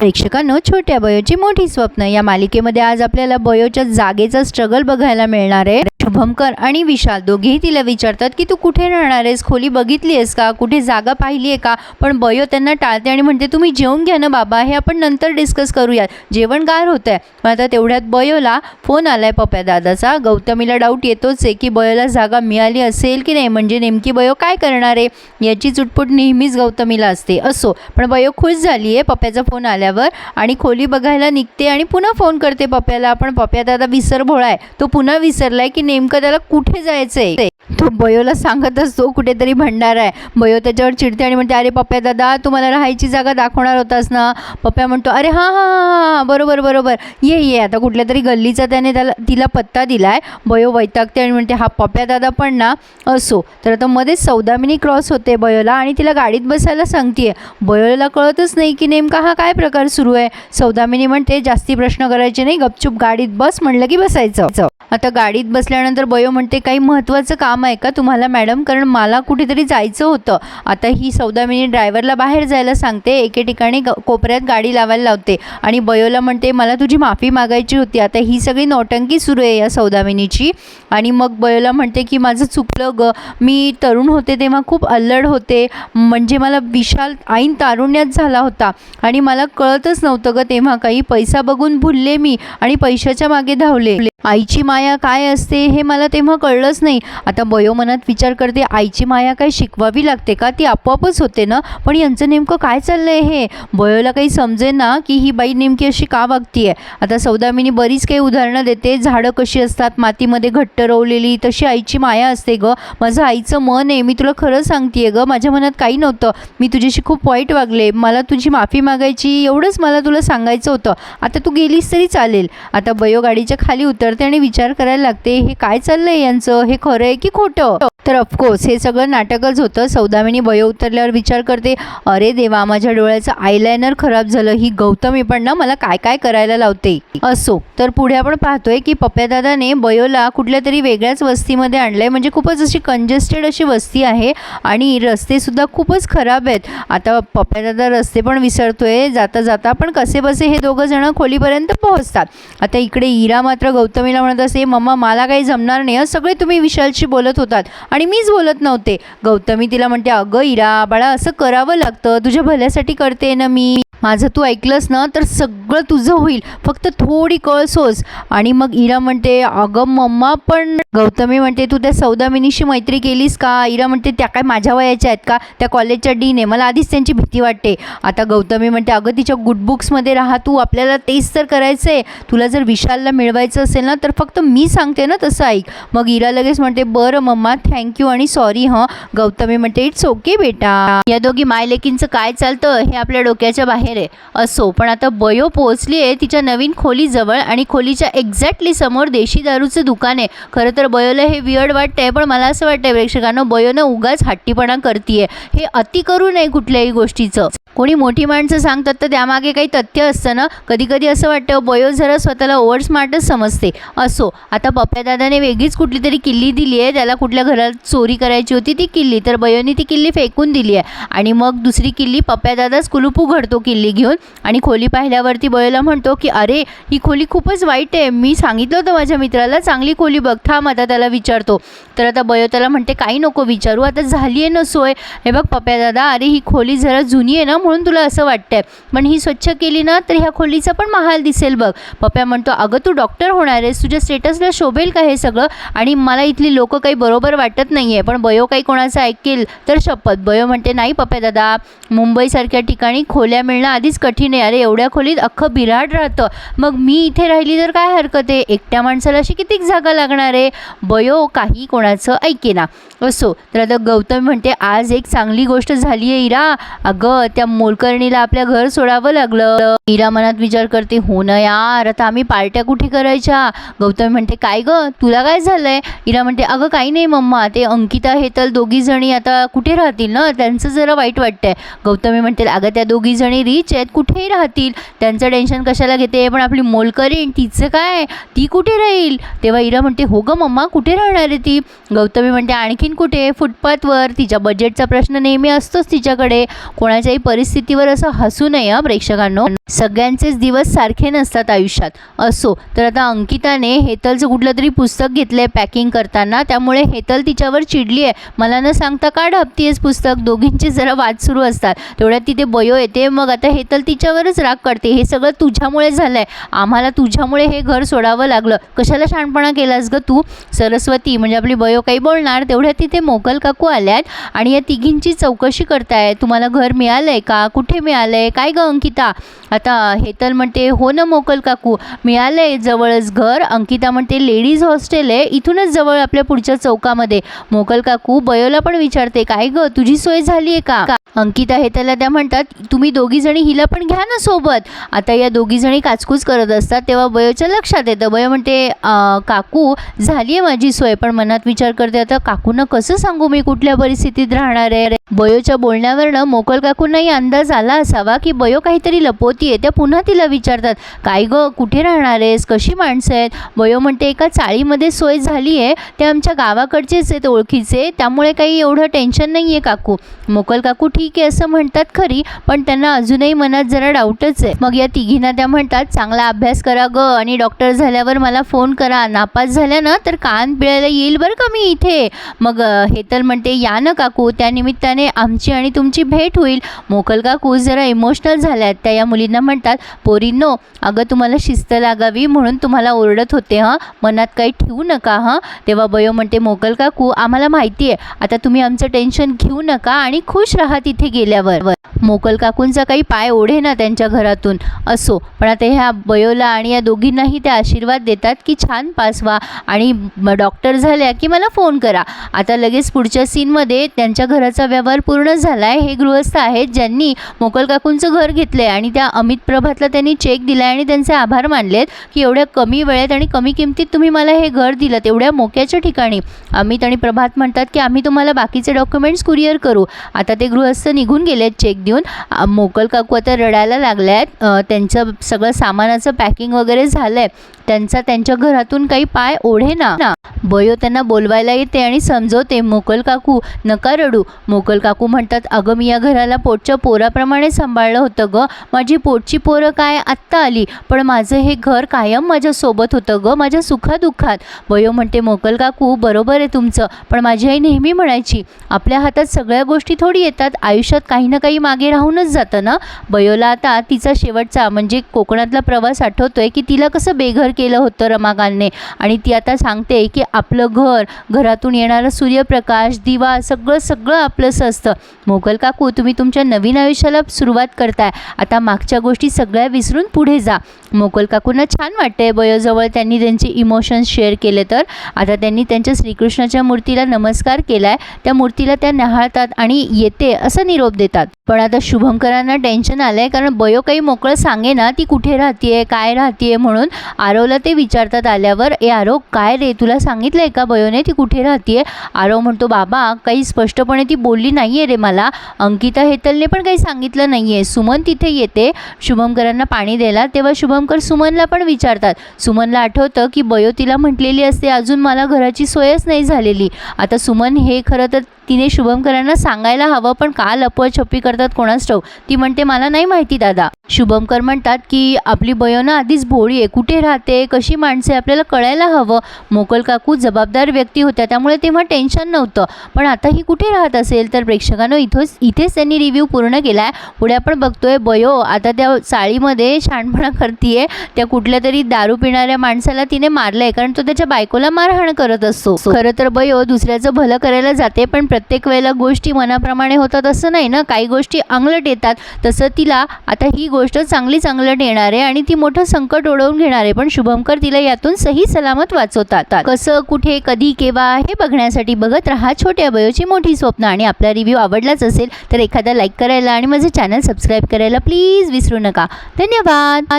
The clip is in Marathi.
प्रेक्षकांनो छोट्या बयोची मोठी स्वप्न. या मालिकेमध्ये आज आपल्याला बयोच्या जागेचा स्ट्रगल बघायला मिळणार आहे. शुभमकर आणि विशाल दोघेही तिला विचारतात की तू कुठे राहणार आहेस? खोली बघितली आहेस का? कुठे जागा पाहिली आहे का? पण बयो त्यांना टाळते आणि म्हणते तुम्ही जेवून घ्या ना बाबा हे आपण नंतर डिस्कस करूयात. जेवण गार होतं आहे पण आता तेवढ्यात बयोला फोन आलाय पप्या दादाचा गौतमीला डाऊट येतोच आहे की बयोला जागा मिळाली असेल की नाही? म्हणजे नेमकी बयो काय करणार आहे? याची चुटपुट नेहमीच गौतमीला असते. असो. पण बयो खुश झाली आहे पप्याचा फोन आल्यावर आणि खोली बघायला निघते आणि पुन्हा फोन करते पप्याला. पण पप्या दादा विसर भोळा आहे. तो पुन्हा विसरलाय की नेमकं त्याला कुठे जायचंय? तो बयोला सांगत असतो कुठेतरी भंडारा आहे. बयो त्याच्यावर चिडते आणि म्हणते अरे पप्या दादा तू मला राहायची जागा दाखवणार होतास ना? पप्या म्हणतो अरे हां हां हां हां बरोबर बरोबर. ये ये आता कुठल्या तरी गल्लीचा त्याने त्याला तिला पत्ता दिलाय. बयो वैतागते आणि म्हणते हा पप्या दादा पण ना असो. तर आता मध्येच सौदामिनी क्रॉस होते बयोला आणि तिला गाडीत बसायला सांगते बयोला कळतच नाही की नेमका हा काय प्रकार सुरू आहे. सौदामिनी म्हणते जास्ती प्रश्न करायचे नाही गपचूप गाडीत बस म्हणलं की बसायचं. आता गाडीत बसल्यानंतर बयो म्हणते काही महत्त्वाचं काम आहे का तुम्हाला मॅडम? कारण मला कुठेतरी जायचं होतं. आता ही सौदामिनी ड्रायव्हरला बाहेर जायला सांगते. एके ठिकाणी ग- कोपऱ्यात गाडी लावायला लावते. आणि बयोला म्हणते मला तुझी माफी मागायची होती. आता ही सगळी नौटंकी सुरू आहे या सौदामिनीची आणि मग बयोला म्हणते की माझं चुकलं ग. मी तरुण होते तेव्हा खूप अल्लड होते. म्हणजे मला विशाल ऐन तारुण्यात झाला होता. आणि मला कळतच नव्हतं ग तेव्हा काही पैसा बघून भुलले मी आणि पैशाच्या मागे धावले. आईची माया काय असते हे मला तेव्हा कळलंच नाही. आता बयो मनात विचार करते आईची माया काय शिकवावी लागते का? ती आपोआपच होते ना? पण यांचं नेमकं काय चाललं आहे हे? बयोला काही समजे ना की ही बाई नेमकी अशी का वागतीये? आता सौदामिनी बरीच काही उदाहरणं देते. झाडं कशी असतात? मातीमध्ये घट्ट रोवलेली तशी आईची माया असते ग. माझं आईचं मन आहे. मी तुला खरं सांगते आहे गं. माझ्या मनात काही नव्हतं. मी तुझ्याशी खूप वाईट वागले. मला तुझी माफी मागायची एवढंच मला तुला सांगायचं होतं. आता तू गेलीस तरी चालेल. आता बयो गाडीच्या खाली उतर विचारते आणि विचार करायला लागते हे काय चाललंय यांचं? हे खरं आहे की खोटं? तर ऑफकोर्स हे सगळं नाटकच होतं. सौदामिनी बयो उतरल्यावर विचार करते अरे देवा माझ्या डोळ्याचं आयलायनर खराब झालं. ही गौतमी पण ना मला काय काय करायला लावते? असो. तर पुढे आपण पाहतोय की पप्यादादाने बयोला कुठल्या तरी वेगळ्याच वस्तीमध्ये आणलंय. म्हणजे खूपच अशी कंजेस्टेड अशी वस्ती आहे आणि रस्ते सुद्धा खूपच खराब आहेत. आता पप्यादादा रस्ते पण विसरतोय. जाता जाता पण कसे बसे हे दोघं जण खोलीपर्यंत पोहोचतात. आता इकडे इरा मात्र गौतम गौतमीला म्हणत असे मम्मा मला काही जमणार नाही. सगळे तुम्ही विशालशी बोलत होतात. आणि मीच बोलत नव्हते. गौतमी तिला म्हणते अगं इरा बाळा असं करावं लागतं. तुझ्या भल्यासाठी करते ना मी. माझं तू ऐकलंस ना तर सगळं तुझं होईल. फक्त थोडी कळसोस आणि मग इरा म्हणते अगं मम्मा पण गौतमी म्हणते तू त्या सौदामिनीशी मैत्री केलीस का इरा म्हणते त्या काय माझ्या वयाच्या आहेत का? त्या कॉलेजच्या डीन आहे. मला आधीच त्यांची भीती वाटते आता गौतमी म्हणते अगं तिच्या गुड बुक्समध्ये राहा. तू आपल्याला तेच तर करायचं आहे तुला जर विशालला मिळवायचं असेल ना तर फक्त मी सांगते ना तसं ऐक मग इरा लगेच म्हणते बरं मम्मा थँक्यू आणि सॉरी हं गौतमी म्हणते इट्स ओके बेटा. या दोघी मायलेकींचं काय चालतं? हे आपल्या डोक्याच्या बाहेर आहे असो पण आता बयो पोहोचली आहे तिच्या नवीन खोलीजवळ आणि खोलीच्या एक्झॅक्टली समोर देशी दारूचं दुकान आहे. खरं तर बयोला हे वियर्ड वाटतंय पण मला असं वाटतंय प्रेक्षकांना बयोनं उगाच हट्टीपणा करतीये. हे अति करू नये कुठल्याही गोष्टीचं. कोणी मोठी माणसं सांगतात तर त्यामागे काही तथ्य असतं ना? कधीकधी असं वाटतं बयो जरा स्वतःला ओव्हर स्मार्टच समजते. असो. आता पप्प्यादादाने वेगळीच कुठली तरी किल्ली दिली आहे त्याला कुठल्या घरात चोरी करायची होती ती किल्ली तर बयोनी ती किल्ली फेकून दिली आहे. आणि मग दुसरी किल्ली पप्प्यादादाच कुलूप उघडतो किल्ली घेऊन. आणि खोली पाहिल्यावरती बयोला म्हणतो की अरे ही खोली खूपच वाईट आहे. मी सांगितलं होतं माझ्या मित्राला चांगली खोली बघ थांब आता त्याला विचारतो. तर आता बयो त्याला म्हणते काही नको विचारू. आता झाली आहे ना सोय. हे बघ पप्या दादा अरे ही खोली जरा जुनी आहे ना म्हणून तुला असं वाटतंय. पण ही स्वच्छ केली ना तर ह्या खोलीचा पण महाल दिसेल बघ. पप्या म्हणतो अगं तू डॉक्टर होणार आहेस. तुझ्या स्टेटसला शोभेल का हे सगळं? आणि मला इथली लोक काही बरोबर वाटत नाही आहे पण बयो काही कोणाचं ऐकेल तर शपथ. बयो म्हणते नाही पप्या दादा. मुंबईसारख्या ठिकाणी खोल्या मिळणं आधीच कठीण आहे. अरे एवढ्या खोलीत अख्खं बिराड राहतं. मग मी इथे राहिली तर काय हरकत आहे? एकट्या माणसाला अशी कितीक जागा लागणार आहे? बयो काही कोणाचं ऐकेना. असो. तर आता गौतम म्हणते आज एक चांगली गोष्ट झाली आहे इरा. अगं त्या मोलकर्णीला आपल्या घर सोडावं लागलं. इरा मनात विचार करते हो ना यार आता आम्ही पार्ट्या कुठे करायच्या? गौतम म्हणते काय ग तुला काय झालंय? इरा म्हणते अगं काही नाही मम्मा ते अंकिता हे तर दोघी जणी आता कुठे राहतील ना? त्यांचं जरा वाईट वाटतंय. गौतमी म्हणते अगं त्या दोघी जणी रिच आहेत कुठेही राहतील. त्यांचं टेन्शन कशाला घेते? पण आपली मोलकरीण तिचं काय? ती कुठे राहील? तेव्हा इरा म्हणते हो गं मम्मा कुठे राहणार आहे ती? गौतमी म्हणते आणखी आणखीन कुठे? फुटपाथवर. तिच्या बजेटचा प्रश्न नेहमी असतोच तिच्याकडे. कोणाच्याही परिस्थितीवर असं हसू नये प्रेक्षकांनो. सगळ्यांचेच दिवस सारखे नसतात आयुष्यात. असो तर आता अंकिताने हेतलचं कुठलं तरी पुस्तक घेतलं आहे पॅकिंग करताना. त्यामुळे हेतल तिच्यावर चिडली आहे मला न सांगता का ढापतीयस पुस्तक? दोघींचे जरा वाद सुरू असतात. तेवढ्यात तिथे बयो येते. मग आता हेतल तिच्यावरच राग काढते हे सगळं तुझ्यामुळे झालं आहे आम्हाला तुझ्यामुळे हे घर सोडावं लागलं. कशाला शहाणपणा केलास ग तू? सरस्वती म्हणजे आपली बयो काही बोलणार? तेवढ्या तिथे मोकल काकू आल्यात आणि या तिघींची चौकशी करताय तुम्हाला घर मिळालं आहे का? कुठे मिळालं आहे काय गं अंकिता? आता हेतल म्हणते हो ना मोकल काकू मिळालं आहे जवळच घर. अंकिता म्हणते लेडीज हॉस्टेल आहे इथूनच जवळ आपल्या पुढच्या चौकामध्ये. मोकल काकू बयोला पण विचारते काय ग तुझी सोय झाली आहे का? अंकिता हेतलला त्या म्हणतात तुम्ही दोघी जणी हिला पण घ्या ना सोबत. आता या दोघी जणी काचकूच करत असतात तेव्हा बयोच्या लक्षात येतं. बयो म्हणते काकू झाली आहे माझी सोय. पण मनात विचार करते आता काकूंना कसं सांगू मी कुठल्या परिस्थितीत राहणार आहे? बयोच्या बोलण्यावरनं मोकल काकूंनाही अंदाज आला असावा की बयो काहीतरी लपवतीये त्या पुन्हा तिला विचारतात काय गं कुठे राहणार आहेस? कशी माणसं आहेत? बयो म्हणते एका चाळीमध्ये सोय झाली आहे ते आमच्या गावाकडचेच आहेत ओळखीचे त्यामुळे काही एवढं टेन्शन नाही आहे काकू. मोकल काकू ठीक आहे असं म्हणतात खरी पण त्यांना अजूनही मनात जरा डाऊटच आहे. मग या तिघींना त्या म्हणतात चांगला अभ्यास करा ग आणि डॉक्टर झाल्यावर मला फोन करा नापास झाल्या ना तर कान पिळायला येईल बरं का मी इथे. मग हे हेतल म्हणते या ना काकू त्या निमित्ताने आमची आणि तुमची भेट होईल. मोकल काकू जरा इमोशनल झाल्यात. त्या या मुलींना म्हणतात पोरींनो अगं तुम्हाला शिस्त लागावी म्हणून तुम्हाला ओरडत होते हां. मनात काही ठेवू नका हां. तेव्हा बयो म्हणते मोकल काकू आम्हाला माहिती आहे. आता तुम्ही आमचं टेन्शन घेऊ नका आणि खुश राहा तिथे गेल्यावर. मोकल काकूंचा काही पाय ओढे ना त्यांच्या घरातून. असो पण आता ह्या बयोला आणि या दोघींनाही ते आशीर्वाद देतात की छान पास व्हा आणि डॉक्टर झाल्या की मला फोन करा. आता लगेच पुढच्या सीनमध्ये त्यांच्या घराचा व्यवहार पूर्ण झाला आहे हे गृहस्थ आहेत ज्यांनी मोकलकाकूंचं घर घेतलं आहे आणि त्या अमित प्रभातला त्यांनी चेक दिला आहे आणि त्यांचे आभार मानलेत की एवढ्या कमी वेळेत आणि कमी किमतीत तुम्ही मला हे घर दिलं तेवढ्या मोक्याच्या ठिकाणी. अमित आणि प्रभात म्हणतात की आम्ही तुम्हाला बाकीचे डॉक्युमेंट्स कुरिअर करू. आता ते गृहस्थ निघून गेलेत चेक देऊन. मोकलकाकू मोकल काकू आता रडायला लागल्या आहेत त्यांचं सगळं सामानाचं पॅकिंग वगैरे झालं आहे त्यांचा त्यांच्या घरातून काही पाय ओढे ना बयो त्यांना बोलवायला येते आणि समजवते मोकल काकू नका रडू. मोकल काकू म्हणतात अगं मी या घराला पोटच्या पोराप्रमाणे सांभाळलं होतं ग. माझी पोटची पोरं काय आत्ता आली पण माझं हे घर कायम माझ्यासोबत होतं ग माझ्या सुखादुःखात. बयो म्हणते मोकल काकू बरोबर आहे तुमचं पण माझी आई नेहमी म्हणायची आपल्या हातात सगळ्या गोष्टी थोडी येतात आयुष्यात काही ना काही मागे राहूनच जातं ना? बयोला आता तिचा शेवटचा म्हणजे कोकणातला प्रवास आठवतोय की तिला कसं बेघर केलं होतं रमाकांतने. आणि ती आता सांगते की आपलं घर घरातून येणारा सूर्यप्रकाश दिवा सगळं सगळं आपलंसं असतं. मोगल काकू तुम्ही तुमच्या नवीन आयुष्याला सुरुवात करताय. आता मागच्या गोष्टी सगळ्या विसरून पुढे जा. मोगल काकूंना छान वाटतंय बयोजवळ त्यांनी त्यांचे इमोशन्स शेअर केले तर. आता त्यांनी त्यांच्या श्रीकृष्णाच्या मूर्तीला नमस्कार केलाय. त्या मूर्तीला त्या न्याहाळतात आणि येते असं निरोप देतात. पण आता शुभंकरांना टेन्शन आलंय कारण बयो काही मोकळं सांगे ना ती कुठे राहतीये काय राहतीये म्हणून आरवला ते विचारतात आल्यावर ए आरो काय रे? तुला सांगितलं आहे का बयोने? ती कुठे राहते आरो म्हणतो बाबा काही स्पष्टपणे ती बोलली नाही आहे रे मला. अंकिता हेतलने पण काही सांगितलं नाही आहे सुमन तिथे येते. शुभमकरांना पाणी द्यायला. तेव्हा शुभमकर सुमनला पण विचारतात. सुमनला आठवतं की बयो तिला म्हटलेली असते अजून मला घराची सोयच नाही झालेली. आता सुमन हे खरं तर तिने शुभमकरांना सांगायला हवं पण का लपवाछपी करतात कोणास ठाऊ ती म्हणते मला नाही माहिती दादा. शुभमकर म्हणतात की आपली बयोना आधीच भोळी आहे कुठे राहते? कशी माणसे आपल्याला कळायला हवं. मोकल काकू जबाबदार व्यक्ती होत्या त्यामुळे तेव्हा टेन्शन नव्हतं. पण आता ही कुठे राहत असेल? तर प्रेक्षकांनो इथंच इथेच त्यांनी रिव्ह्यू पूर्ण केला आहे पुढे आपण बघतोय बयो आता त्या चाळीमध्ये शहाणपणा करते त्या कुठल्या तरी दारू पिणाऱ्या माणसाला तिने मारलंय कारण तो त्याच्या बायकोला मारहाण करत असतो. खरं तर बयो दुसऱ्याचं भलं करायला जाते पण प्रत्येक वेळेला गोष्टी मनाप्रमाणे होतात असं नाही ना? काही गोष्टी अंगलट येतात तसं तिला आता ही गोष्ट चांगली चांगलट येणार आहे आणि ती मोठं संकट ओढवून घेणार आहे. पण शुभंकर तिला यातून सही सलामत वाचवतात. कसं कुठे कधी केव्हा हे बघण्यासाठी बघत राहा छोट्या बयोची मोठी स्वप्न. आणि आपला रिव्ह्यू आवडलाच असेल तर एखादा लाईक करायला आणि माझं चॅनल सबस्क्राईब करायला प्लीज विसरू नका. धन्यवाद!